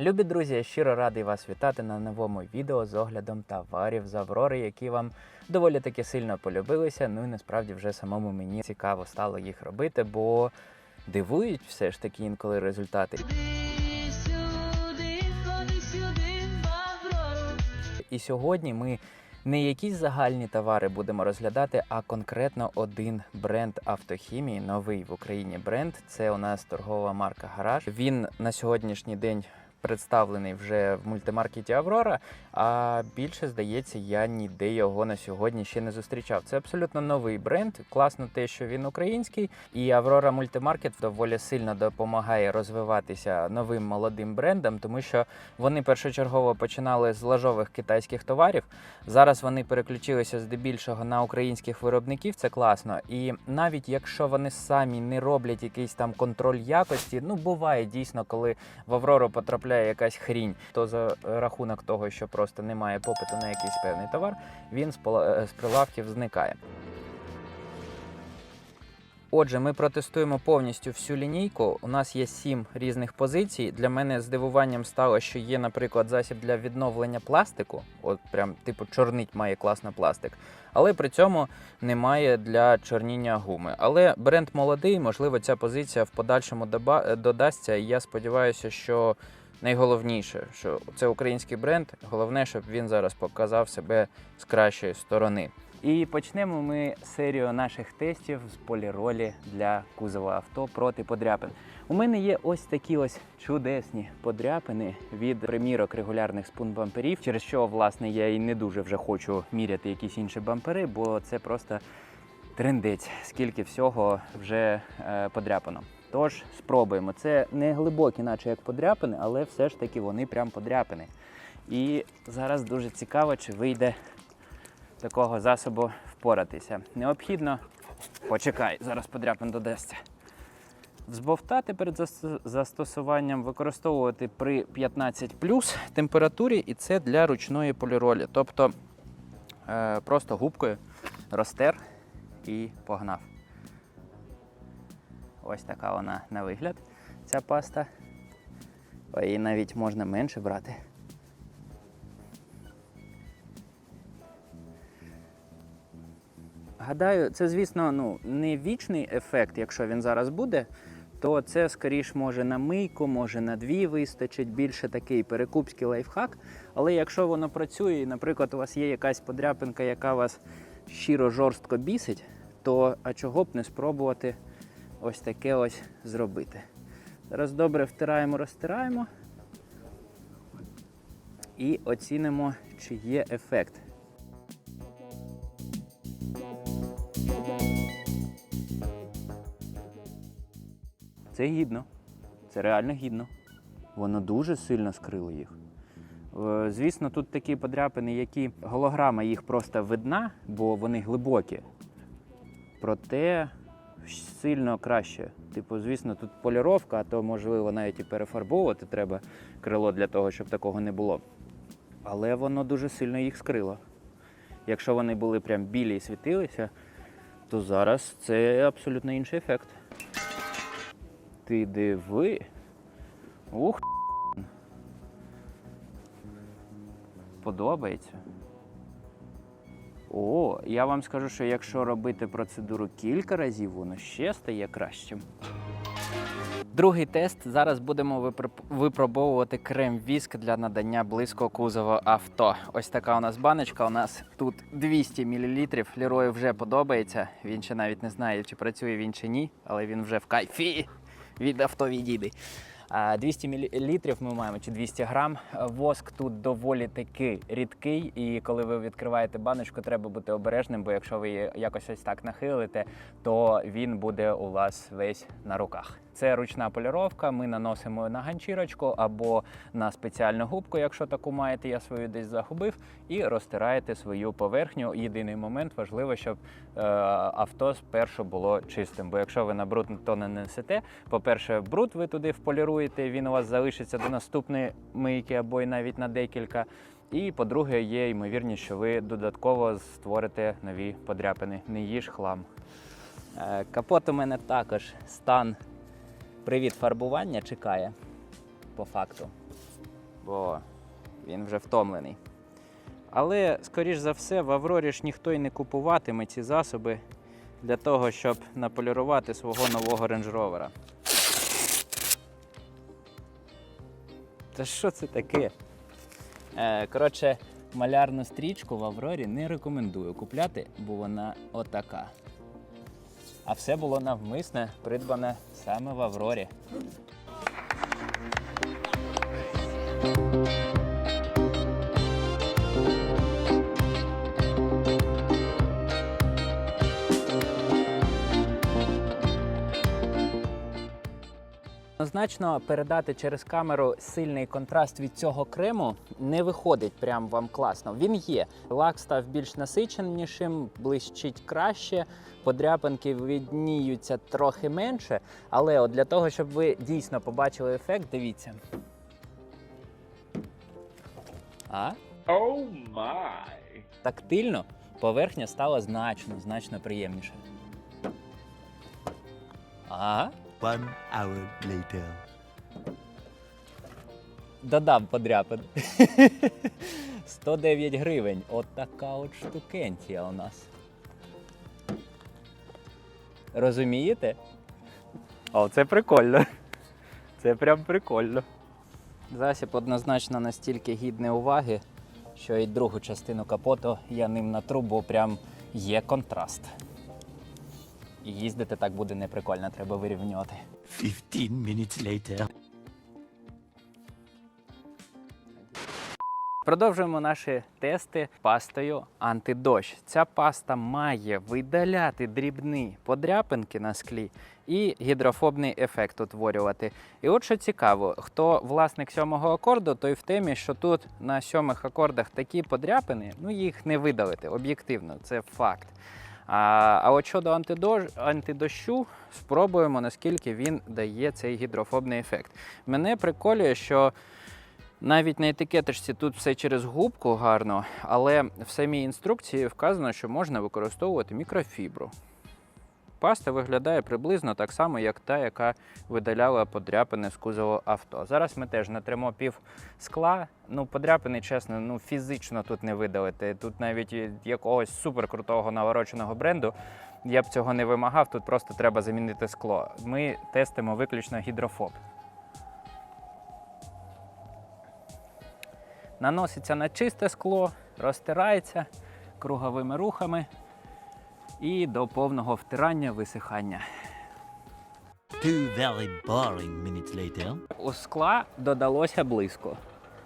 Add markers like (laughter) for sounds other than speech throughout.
Любі друзі, я щиро радий вас вітати на новому відео з оглядом товарів з Аврори, які вам доволі таки сильно полюбилися. Ну і насправді вже самому мені цікаво стало їх робити, бо дивують все ж таки інколи результати. І сьогодні ми не якісь загальні товари будемо розглядати, а конкретно один бренд автохімії, новий в Україні бренд. Це у нас торгова марка Гараж. Він на сьогоднішній день. Представлений вже в мультимаркеті Аврора, а більше здається, я ніде його на сьогодні ще не зустрічав. Це абсолютно новий бренд. Класно те, що він український, і Аврора Мультимаркет доволі сильно допомагає розвиватися новим молодим брендам, тому що вони першочергово починали з лажових китайських товарів. Зараз вони переключилися здебільшого на українських виробників. Це класно. І навіть якщо вони самі не роблять якийсь там контроль якості, ну буває дійсно, коли в Аврору потрапляє якась хрінь, то за рахунок того, що просто немає попиту на якийсь певний товар, він е, з прилавків зникає. Отже, ми протестуємо повністю всю лінійку. У нас є сім різних позицій. Для мене здивуванням стало, що є, наприклад, засіб для відновлення пластику. От прям типу чорнить має класно пластик. Але при цьому немає для чорніння гуми. Але бренд молодий, можливо, ця позиція в подальшому доба- додасться. І я сподіваюся, що найголовніше, що це український бренд. Головне, щоб він зараз показав себе з кращої сторони. І почнемо ми серію наших тестів з поліролі для кузова авто проти подряпин. У мене є ось такі ось чудесні подряпини від примірок регулярних спун-бамперів, через що, власне, я і не дуже вже хочу міряти якісь інші бампери, бо це просто трендець, скільки всього вже е, подряпано. Тож спробуємо. Це не глибокі, наче як подряпини, але все ж таки вони прям подряпини. І зараз дуже цікаво, чи вийде такого засобу впоратися. Необхідно, почекай, зараз подряпин додасться. Взбовтати перед застосуванням використовувати при 15 температурі, і це для ручної поліролі. Тобто е, просто губкою розтер і погнав. Ось така вона на вигляд, ця паста. Її навіть можна менше брати. Гадаю, це, звісно, ну, не вічний ефект, якщо він зараз буде, то це скоріш може на мийку, може на дві вистачить, більше такий перекупський лайфхак. Але якщо воно працює, і, наприклад, у вас є якась подряпинка, яка вас щиро жорстко бісить, то а чого б не спробувати ось таке ось зробити. Зараз добре втираємо, розтираємо і оцінимо, чи є ефект. Це гідно. Це реально гідно. Воно дуже сильно скрило їх. Е, Звісно, тут такі подряпини, які голограма їх просто видна, бо вони глибокі. Проте сильно краще. Типу, звісно, тут поліровка, а то можливо навіть і перефарбовувати треба крило для того, щоб такого не було. Але воно дуже сильно їх скрило. Якщо вони були прям білі і світилися, то зараз це абсолютно інший ефект. Ти диви. Ух. Подобається. О, я вам скажу, що якщо робити процедуру кілька разів, воно ще стає кращим. Другий тест. Зараз будемо випро- випробовувати крем-віск для надання близького кузова авто. Ось така у нас баночка. У нас тут 200 мл. Лірою вже подобається. Він ще навіть не знає, чи працює він чи ні, але він вже в кайфі від авто відійди. А, 200 мл ми маємо чи 200 грам. Воск тут доволі таки рідкий, і коли ви відкриваєте баночку, треба бути обережним, бо якщо ви якось ось так нахилите, то він буде у вас весь на руках. Це ручна поліровка. Ми наносимо на ганчірочку або на спеціальну губку, якщо таку маєте, я свою десь загубив, і розтираєте свою поверхню. Єдиний момент важливо, щоб е, авто спершу було чистим. Бо якщо ви на бруд то не несете, по-перше, бруд ви туди вполіруєте, він у вас залишиться до наступної мийки або й навіть на декілька. І по-друге, є ймовірність, що ви додатково створите нові подряпини. Не їж хлам. Е, Капот у мене також стан привід фарбування чекає по факту. бо він вже втомлений. Але, скоріш за все, в Аврорі ж ніхто й не купуватиме ці засоби для того, щоб наполірувати свого нового Range Та що це таке? Е, коротше, малярну стрічку в Аврорі не рекомендую купляти, бо вона отака. А все було навмисне, придбане саме в Аврорі. Однозначно передати через камеру сильний контраст від цього крему не виходить прям вам класно. Він є. Лак став більш насиченішим, блищить краще, подряпинки видніються трохи менше. Але от для того, щоб ви дійсно побачили ефект, дивіться. А? Oh my. Тактильно поверхня стала значно, значно приємніше. Ага. One hour later. Додам подряпин. 109 гривень. От така от штукенція у нас. Розумієте? О, це прикольно. Це прям прикольно. Засіб однозначно настільки гідний уваги, що і другу частину капоту я ним натру, бо прям є контраст. І їздити так буде неприкольно, треба вирівнювати. Fifteen minutes later. Продовжуємо наші тести пастою антидощ. Ця паста має видаляти дрібні подряпинки на склі і гідрофобний ефект утворювати. І от що цікаво, хто власник сьомого акорду, той в темі, що тут на сьомих акордах такі подряпини, ну їх не видалити об'єктивно, це факт. А, а от щодо антидож, антидощу, спробуємо, наскільки він дає цей гідрофобний ефект. Мене приколює, що навіть на етикеточці тут все через губку гарно, але в самій інструкції вказано, що можна використовувати мікрофібру. Паста виглядає приблизно так само, як та, яка видаляла подряпини з кузову авто. Зараз ми теж натримо пів скла. Ну, подряпини, чесно, ну фізично тут не видалити. Тут навіть якогось суперкрутого навороченого бренду я б цього не вимагав. Тут просто треба замінити скло. Ми тестимо виключно гідрофоб. наноситься на чисте скло, розтирається круговими рухами і до повного втирання висихання. Two very boring minutes later. У скла додалося близько.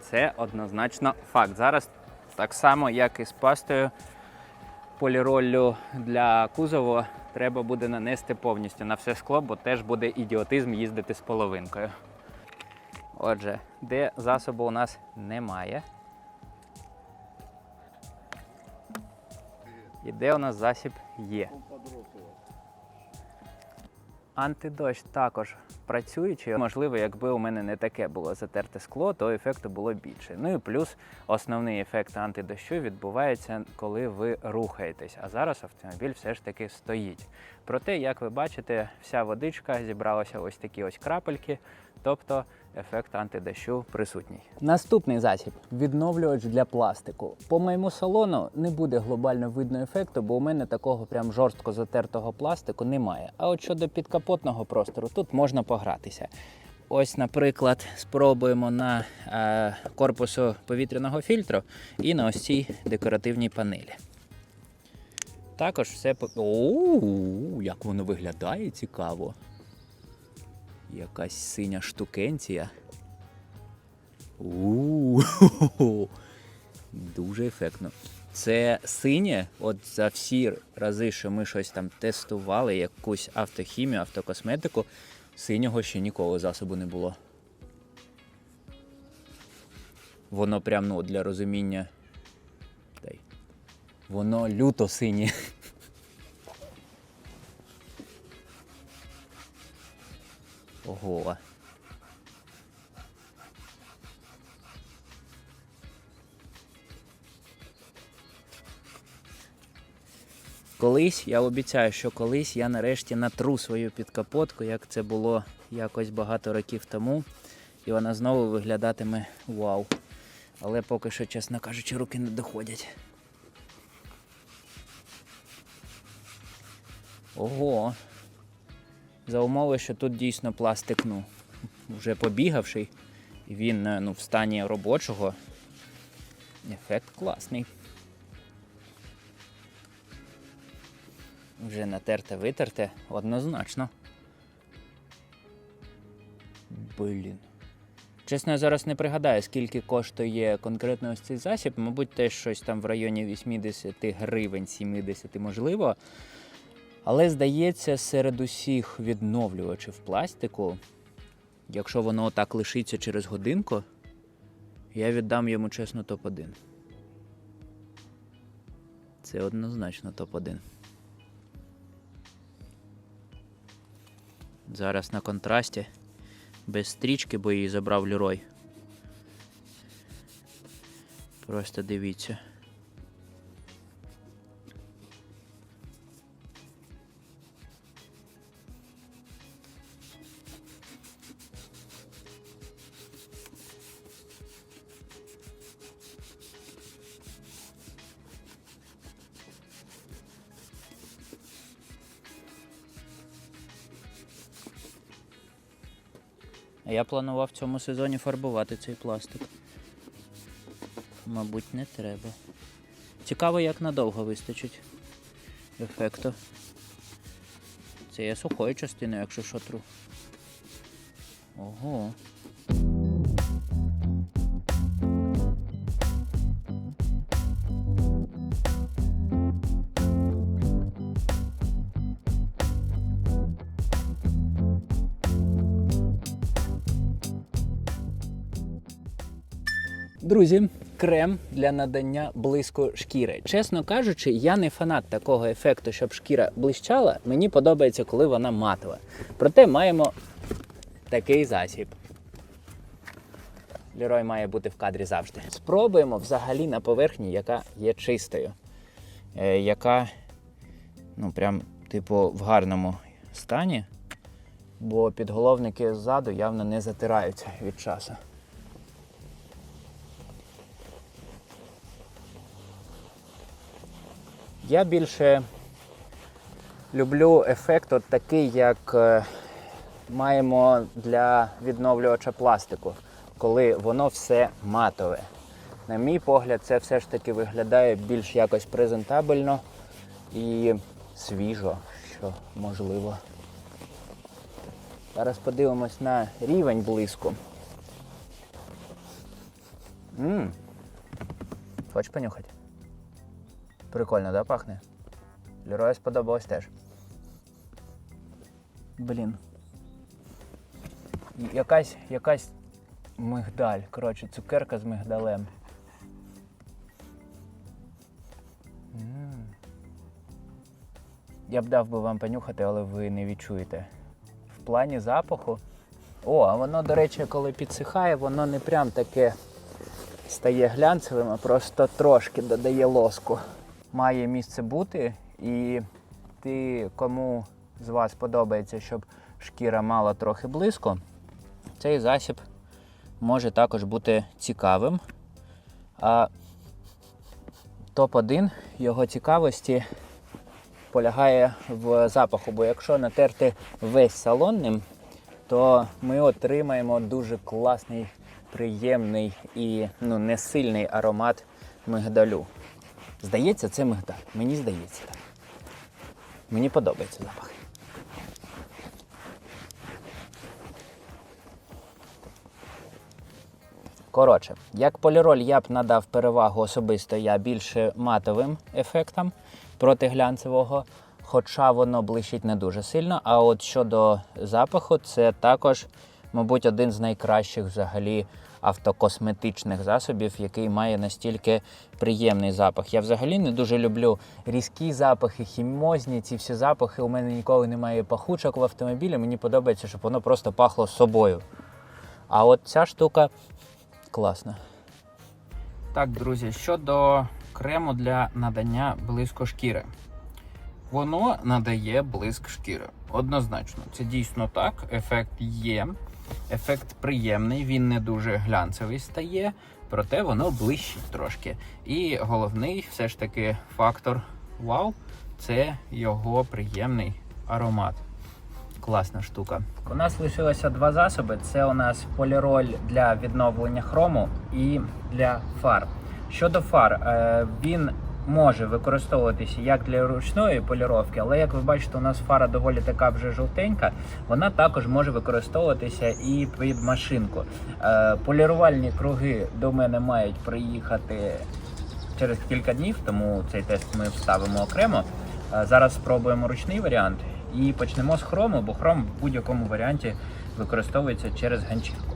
Це однозначно факт. Зараз так само, як і з пастою поліроллю для кузову, треба буде нанести повністю на все скло, бо теж буде ідіотизм їздити з половинкою. Отже, де засобу у нас немає. І де у нас засіб є. Антидощ також працюючий. Можливо, якби у мене не таке було затерте скло, то ефекту було більше. Ну і плюс основний ефект антидощу відбувається, коли ви рухаєтесь. А зараз автомобіль все ж таки стоїть. Проте, як ви бачите, вся водичка зібралася ось такі ось крапельки, тобто ефект антидощу присутній. Наступний засіб відновлювач для пластику. По моєму салону не буде глобально видно ефекту, бо у мене такого прям жорстко затертого пластику немає. А от щодо підкапотного простору, тут можна погратися. Ось, наприклад, спробуємо на е, корпусу повітряного фільтру і на ось цій декоративній панелі. Також все по. Оу, як воно виглядає цікаво. Якась синя штукенція. У-у-у! (laughs) Дуже ефектно. Це синє, от за всі рази, що ми щось там тестували, якусь автохімію, автокосметику, синього ще ніколи засобу не було. Воно прям ну, для розуміння. Воно люто синє. (laughs) Ого. Колись я обіцяю, що колись я нарешті натру свою підкапотку, як це було якось багато років тому. і вона знову виглядатиме вау. Але поки що, чесно кажучи, руки не доходять. Ого. За умови, що тут дійсно пластик, ну, вже побігавший, і він е, ну, в стані робочого. Ефект класний. Вже натерте, витерте однозначно. Блін. Чесно, я зараз не пригадаю, скільки коштує конкретно ось цей засіб. Мабуть, теж щось там в районі 80 гривень, 70 можливо. Але здається, серед усіх відновлювачів пластику, якщо воно так лишиться через годинку, я віддам йому чесно топ-1. Це однозначно топ-1. Зараз на контрасті. Без стрічки, бо її забрав Лерой. Просто дивіться. Я планував в цьому сезоні фарбувати цей пластик. Мабуть, не треба. Цікаво, як надовго вистачить ефекту. Це я сухою частиною, якщо шотру. Ого. Друзі, крем для надання блиску шкіри. Чесно кажучи, я не фанат такого ефекту, щоб шкіра блищала. Мені подобається, коли вона матова. Проте маємо такий засіб. Лерой має бути в кадрі завжди. Спробуємо взагалі на поверхні, яка є чистою, е, яка, ну, прям, типу, в гарному стані, бо підголовники ззаду явно не затираються від часу. Я більше люблю ефект от такий, як е, маємо для відновлювача пластику, коли воно все матове. На мій погляд, це все ж таки виглядає більш якось презентабельно і свіжо, що можливо. Зараз подивимось на рівень блиску. Мм. Хочеш понюхати? Прикольно, да, пахне? Лерою сподобалось теж. Блін. Якась, якась мигдаль. Коротше, цукерка з мигдалем. Я б дав би вам понюхати, але ви не відчуєте. В плані запаху. О, а воно, до речі, коли підсихає, воно не прям таке стає глянцевим, а просто трошки додає лоску. Має місце бути, і ти, кому з вас подобається, щоб шкіра мала трохи блиску, цей засіб може також бути цікавим. А топ-1 його цікавості полягає в запаху, бо якщо натерти весь салон ним, то ми отримаємо дуже класний, приємний і ну, не сильний аромат мигдалю. Здається, це мигдаль. Мені здається так. Мені подобається запах. Коротше, як поліроль я б надав перевагу особисто я більше матовим ефектам проти глянцевого, хоча воно блищить не дуже сильно. А от щодо запаху, це також, мабуть, один з найкращих взагалі автокосметичних засобів, який має настільки приємний запах. Я взагалі не дуже люблю різкі запахи, хімозні, ці всі запахи. У мене ніколи немає пахучок в автомобілі. Мені подобається, щоб воно просто пахло собою. А от ця штука класна. Так, друзі, щодо крему для надання блиску шкіри. Воно надає блиск шкіри. Однозначно, це дійсно так. Ефект є. Ефект приємний, він не дуже глянцевий стає, проте воно блищить трошки. І головний все ж таки фактор вау це його приємний аромат. Класна штука. У нас лишилося два засоби: це у нас поліроль для відновлення хрому і для фар. Щодо фар, е, він може використовуватися як для ручної поліровки, але як ви бачите, у нас фара доволі така вже жовтенька. Вона також може використовуватися і під машинку. Е, Полірувальні круги до мене мають приїхати через кілька днів, тому цей тест ми вставимо окремо. Е, Зараз спробуємо ручний варіант і почнемо з хрому, бо хром в будь-якому варіанті використовується через ганчірку.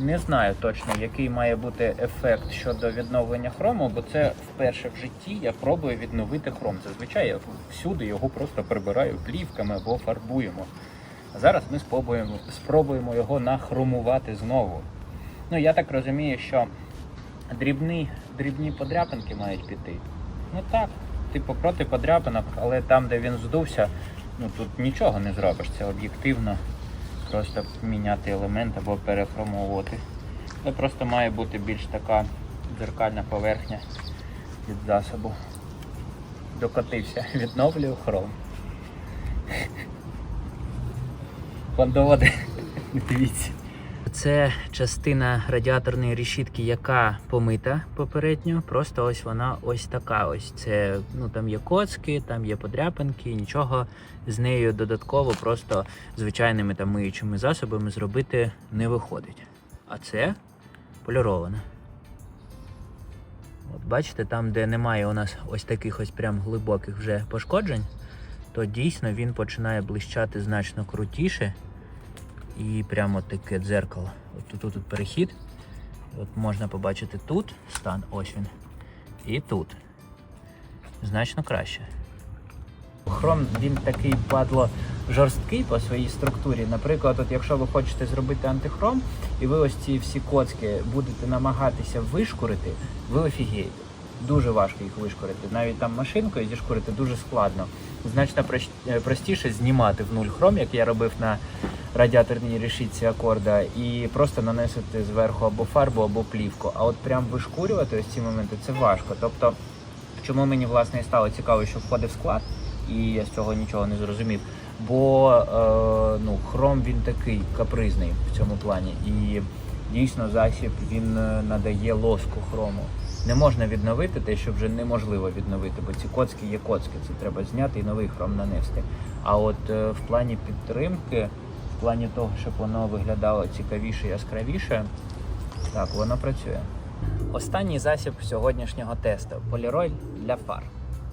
Не знаю точно, який має бути ефект щодо відновлення хрому, бо це вперше в житті я пробую відновити хром. Зазвичай я всюди його просто прибираю плівками або фарбуємо. А зараз ми спробуємо, спробуємо його нахромувати знову. Ну, я так розумію, що дрібні, дрібні подряпинки мають піти. Ну так, типу проти подряпинок, але там, де він здувся, ну тут нічого не зробиш. Це об'єктивно просто міняти елемент або перехромовувати. Це просто має бути більш така дзеркальна поверхня від засобу. Докотився. (laughs) Відновлюю хром. (laughs) Бандоводи. (laughs) Дивіться. Це частина радіаторної решітки, яка помита попередньо. Просто ось вона ось така. Ось це ну там є коцки, там є подряпинки, нічого з нею додатково, просто звичайними там миючими засобами зробити не виходить. А це поліроване. От бачите, там, де немає у нас ось таких ось прям глибоких вже пошкоджень, то дійсно він починає блищати значно крутіше. І прямо таке дзеркало. От тут, тут, тут перехід. От можна побачити тут стан, ось він. І тут. Значно краще. Хром він такий падло жорсткий по своїй структурі. Наприклад, от якщо ви хочете зробити антихром, і ви ось ці всі коцки будете намагатися вишкурити, ви офігієте. Дуже важко їх вишкурити. Навіть там машинкою зішкурити дуже складно. Значно е, простіше знімати в нуль хром, як я робив на радіаторній решітці акорда, і просто наносити зверху або фарбу, або плівку. А от прям вишкурювати ось ці моменти це важко. Тобто, чому мені власне і стало цікаво, що входив склад, і я з цього нічого не зрозумів. Бо е, ну, хром він такий капризний в цьому плані. І дійсно засіб він е, надає лоску хрому. Не можна відновити те, що вже неможливо відновити, бо ці коцки є коцки, це треба зняти і новий хром нанести. А от е, в плані підтримки, плані того, щоб воно виглядало цікавіше, яскравіше, так, воно працює. Останній засіб сьогоднішнього тесту поліроль для фар.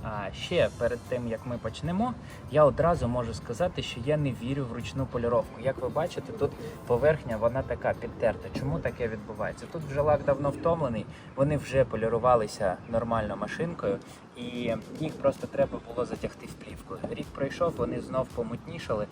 А ще перед тим як ми почнемо, я одразу можу сказати, що я не вірю в ручну поліровку. Як ви бачите, тут поверхня вона така підтерта. Чому таке відбувається? Тут вже лак давно втомлений, вони вже полірувалися нормально машинкою, і їх просто треба було затягти в плівку. Рік пройшов, вони знов помутнішали.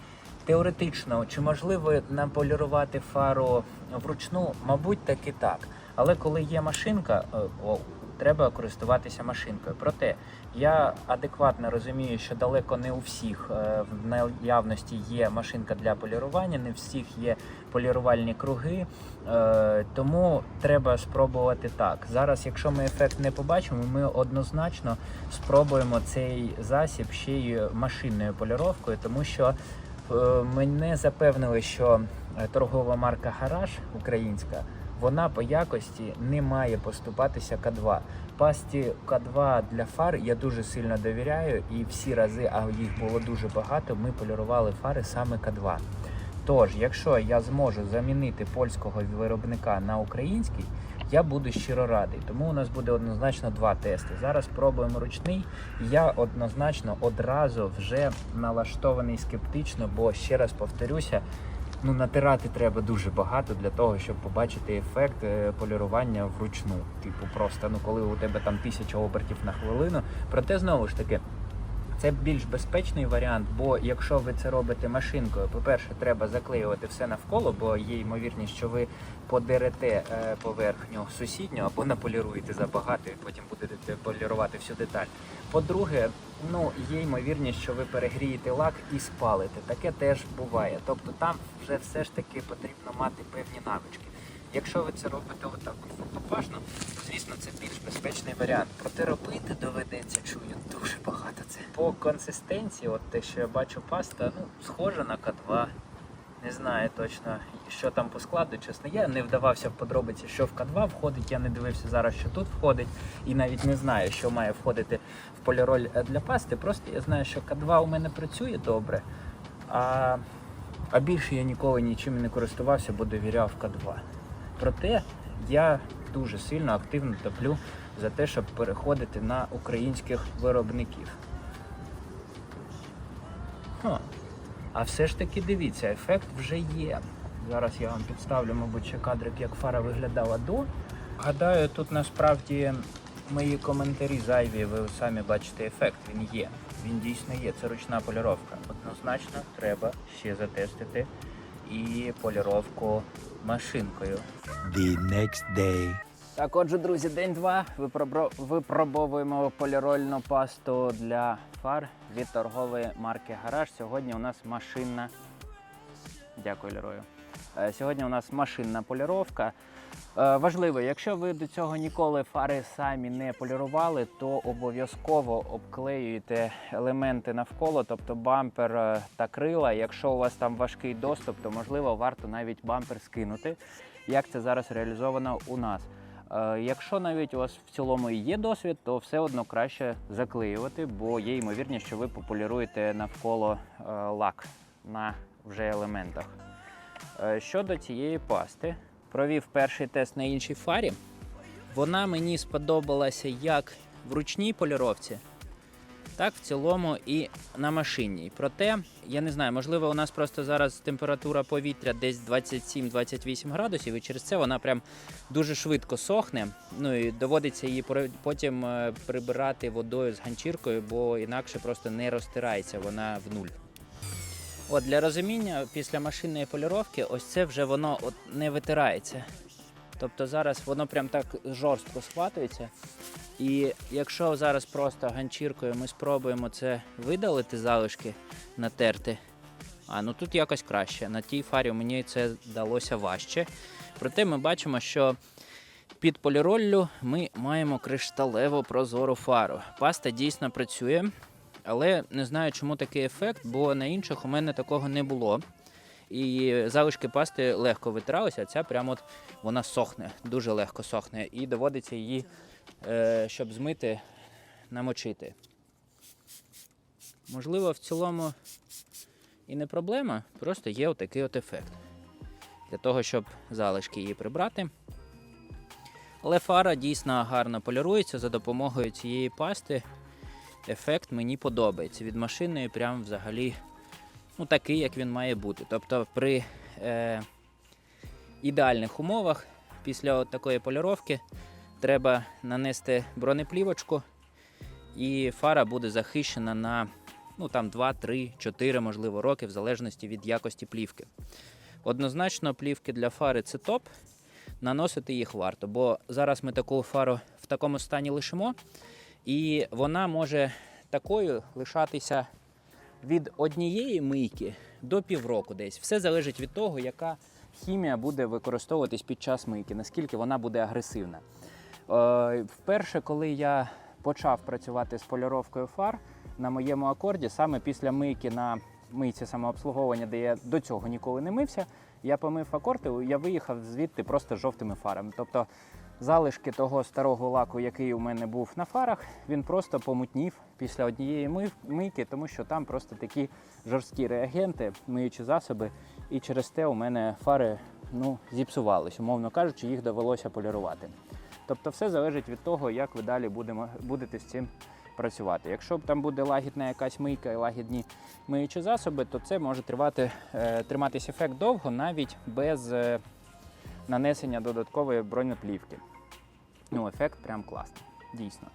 Теоретично, чи можливо наполірувати фару вручну? Мабуть, таки так. Але коли є машинка, е, о, треба користуватися машинкою. Проте я адекватно розумію, що далеко не у всіх е, в наявності є машинка для полірування, не всіх є полірувальні круги. Е, Тому треба спробувати так. Зараз, якщо ми ефект не побачимо, ми однозначно спробуємо цей засіб ще й машинною поліровкою, тому що мене запевнили, що е, торгова марка Гараж українська. Вона по якості не має поступатися К2. Пасті К2 для фар я дуже сильно довіряю, і всі рази, а їх було дуже багато, ми полірували фари саме К2. Тож, якщо я зможу замінити польського виробника на український, я буду щиро радий. Тому у нас буде однозначно два тести. Зараз пробуємо ручний. Я однозначно одразу вже налаштований скептично, бо ще раз повторюся. Ну, натирати треба дуже багато для того, щоб побачити ефект е, полірування вручну. Типу, просто ну коли у тебе там тисяча обертів на хвилину. Проте знову ж таки, Це більш безпечний варіант, бо якщо ви це робите машинкою, по-перше, треба заклеювати все навколо, бо є ймовірність, що ви подерете е, поверхню сусідню або наполіруєте забагато і потім будете полірувати всю деталь. По-друге, ну є ймовірність, що ви перегрієте лак і спалите. Таке теж буває. Тобто там вже все ж таки потрібно мати певні навички. Якщо ви це робите отак от то звісно це більш безпечний варіант. Проте робити доведеться, чую дуже багато це. По консистенції, от те, що я бачу, паста, ну, схожа на К2. Не знаю точно, що там по складу, чесно. Я не вдавався в подробиці, що в К2 входить. Я не дивився зараз, що тут входить, і навіть не знаю, що має входити в поліроль е, для пасти. Просто я знаю, що К2 у мене працює добре, а, а більше я ніколи нічим не користувався, бо довіряв К2. Проте я дуже сильно активно топлю за те, щоб переходити на українських виробників. Хм. А все ж таки дивіться, ефект вже є. Зараз я вам підставлю, мабуть, ще кадрик, як фара виглядала до. Гадаю, тут насправді мої коментарі зайві, ви самі бачите ефект, він є. Він дійсно є. Це ручна поліровка. Однозначно треба ще затестити і поліровку машинкою. The next day. Так, отже, друзі, день два. Випробро- Випробовуємо полірольну пасту для фар від торгової марки Гараж. Сьогодні у нас машинна. Дякую, Лерою. Е, Сьогодні у нас машинна поліровка. Е, Важливо, якщо ви до цього ніколи фари самі не полірували, то обов'язково обклеюєте елементи навколо, тобто бампер е, та крила. Якщо у вас там важкий доступ, то можливо варто навіть бампер скинути, як це зараз реалізовано у нас. Якщо навіть у вас в цілому і є досвід, то все одно краще заклеювати, бо є ймовірність, що ви пополіруєте навколо лак на вже елементах. Е, Щодо цієї пасти, провів перший тест на іншій фарі. Вона мені сподобалася як в ручній поліровці, так в цілому і на машинній. Проте, я не знаю, можливо, у нас просто зараз температура повітря десь 27-28 градусів, і через це вона прям дуже швидко сохне. Ну і доводиться її потім е, прибирати водою з ганчіркою, бо інакше просто не розтирається вона в нуль. От для розуміння, після машинної поліровки, ось це вже воно от не витирається. Тобто зараз воно прям так жорстко схватується. І якщо зараз просто ганчіркою ми спробуємо це видалити залишки, натерти, а ну тут якось краще. На тій фарі мені це далося важче. Проте ми бачимо, що під поліроллю ми маємо кришталево прозору фару. Паста дійсно працює, але не знаю, чому такий ефект, бо на інших у мене такого не було. І залишки пасти легко витиралися, а ця прямо от вона сохне, дуже легко сохне. І доводиться її, е, щоб змити, намочити. Можливо, в цілому і не проблема, просто є отакий от ефект. Для того, щоб залишки її прибрати. Але фара дійсно гарно полірується за допомогою цієї пасти. Ефект мені подобається. Від машини прям взагалі ну, такий, як він має бути. Тобто при е, ідеальних умовах після от такої поліровки треба нанести бронеплівочку, і фара буде захищена на ну, там, 2, 3, 4, можливо, роки, в залежності від якості плівки. Однозначно, плівки для фари це топ. Наносити їх варто, бо зараз ми таку фару в такому стані лишимо, і вона може такою лишатися від однієї мийки до півроку десь. Все залежить від того, яка хімія буде використовуватись під час мийки, наскільки вона буде агресивна. Е, вперше, коли я почав працювати з поліровкою фар на моєму акорді, саме після мийки на мийці самообслуговування, де я до цього ніколи не мився, я помив акорд і я виїхав звідти просто жовтими фарами. Тобто залишки того старого лаку, який у мене був на фарах, він просто помутнів після однієї мийки, тому що там просто такі жорсткі реагенти, миючі засоби, і через те у мене фари ну, зіпсувались, умовно кажучи, їх довелося полірувати. Тобто все залежить від того, як ви далі будемо, будете з цим працювати. Якщо там буде лагідна якась мийка і лагідні миючі засоби, то це може тривати, е, триматись ефект довго, навіть без е, нанесення додаткової бронеплівки. Ну, ефект прям класний, дійсно.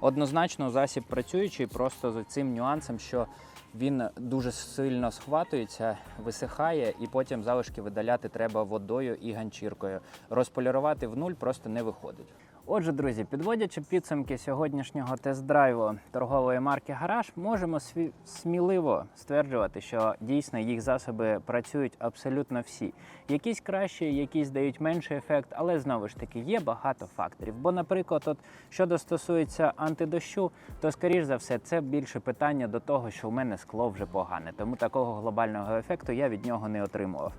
Однозначно, засіб працюючий, просто з цим нюансом, що він дуже сильно схватується, висихає, і потім залишки видаляти треба водою і ганчіркою. Розполірувати в нуль просто не виходить. Отже, друзі, підводячи підсумки сьогоднішнього тест-драйву торгової марки Гараж, можемо сміливо стверджувати, що дійсно їх засоби працюють абсолютно всі. Якісь кращі, якісь дають менший ефект, але знову ж таки є багато факторів. Бо, наприклад, от щодо стосується антидощу, то скоріш за все це більше питання до того, що у мене скло вже погане, тому такого глобального ефекту я від нього не отримував.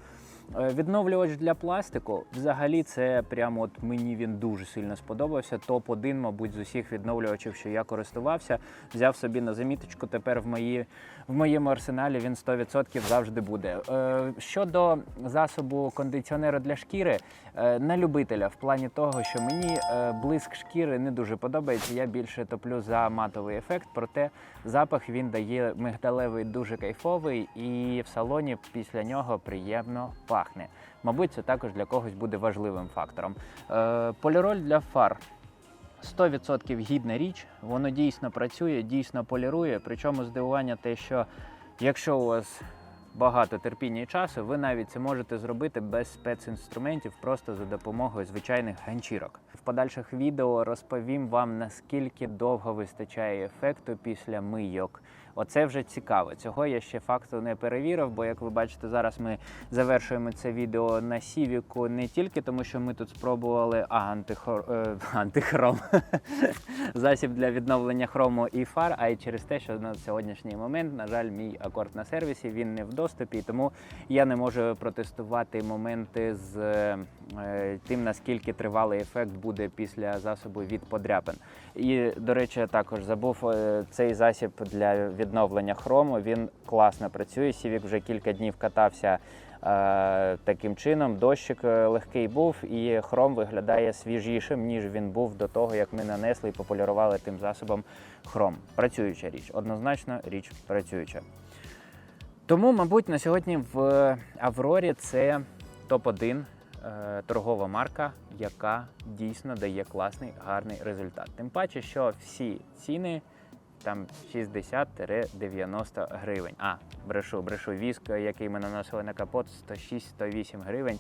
Е, Відновлювач для пластику взагалі це прямо от мені він дуже сильно сподобався. Топ 1 мабуть, з усіх відновлювачів, що я користувався, взяв собі на заміточку. Тепер в мої в моєму арсеналі він 100% завжди буде. Е, щодо засобу кондиціонера для шкіри, е, на любителя в плані того, що мені блиск шкіри не дуже подобається. Я більше топлю за матовий ефект, проте запах він дає мигдалевий дуже кайфовий, і в салоні після нього приємно пахне. Мабуть, це також для когось буде важливим фактором. Е, поліроль для фар. 100% гідна річ, воно дійсно працює, дійсно полірує. Причому здивування те, що якщо у вас багато терпіння і часу, ви навіть це можете зробити без спецінструментів, просто за допомогою звичайних ганчірок. В подальших відео розповім вам, наскільки довго вистачає ефекту після мийок. Оце вже цікаво. Цього я ще факту не перевірив, бо як ви бачите, зараз ми завершуємо це відео на сівіку не тільки тому, що ми тут спробували а, антихор... е, (laughs) антихром (laughs) засіб для відновлення хрому і фар, а й через те, що на сьогоднішній момент, на жаль, мій акорд на сервісі він не в доступі, тому я не можу протестувати моменти з е, тим, наскільки тривалий ефект буде після засобу від подряпин. І, до речі, я також забув е, цей засіб для відновлення хрому. Він класно працює. Сівік вже кілька днів катався. е, Таким чином, дощик е, легкий був, і хром виглядає свіжішим, ніж він був до того, як ми нанесли і пополірували тим засобом хром. Працююча річ, однозначно річ працююча. Тому, мабуть, на сьогодні в Аврорі це топ-1 е, торгова марка, яка дійсно дає класний гарний результат. Тим паче, що всі ціни там 60-90 гривень. А, брешу, брешу віск, який ми наносили на капот, 106-108 гривень.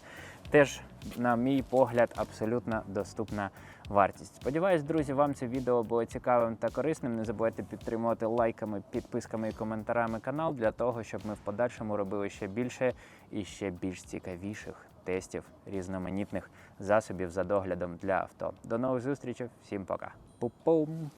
Теж, на мій погляд, абсолютно доступна вартість. Сподіваюсь, друзі, вам це відео було цікавим та корисним. Не забувайте підтримувати лайками, підписками і коментарями канал для того, щоб ми в подальшому робили ще більше і ще більш цікавіших тестів різноманітних засобів за доглядом для авто. До нових зустрічей, всім пока. Пу-пум!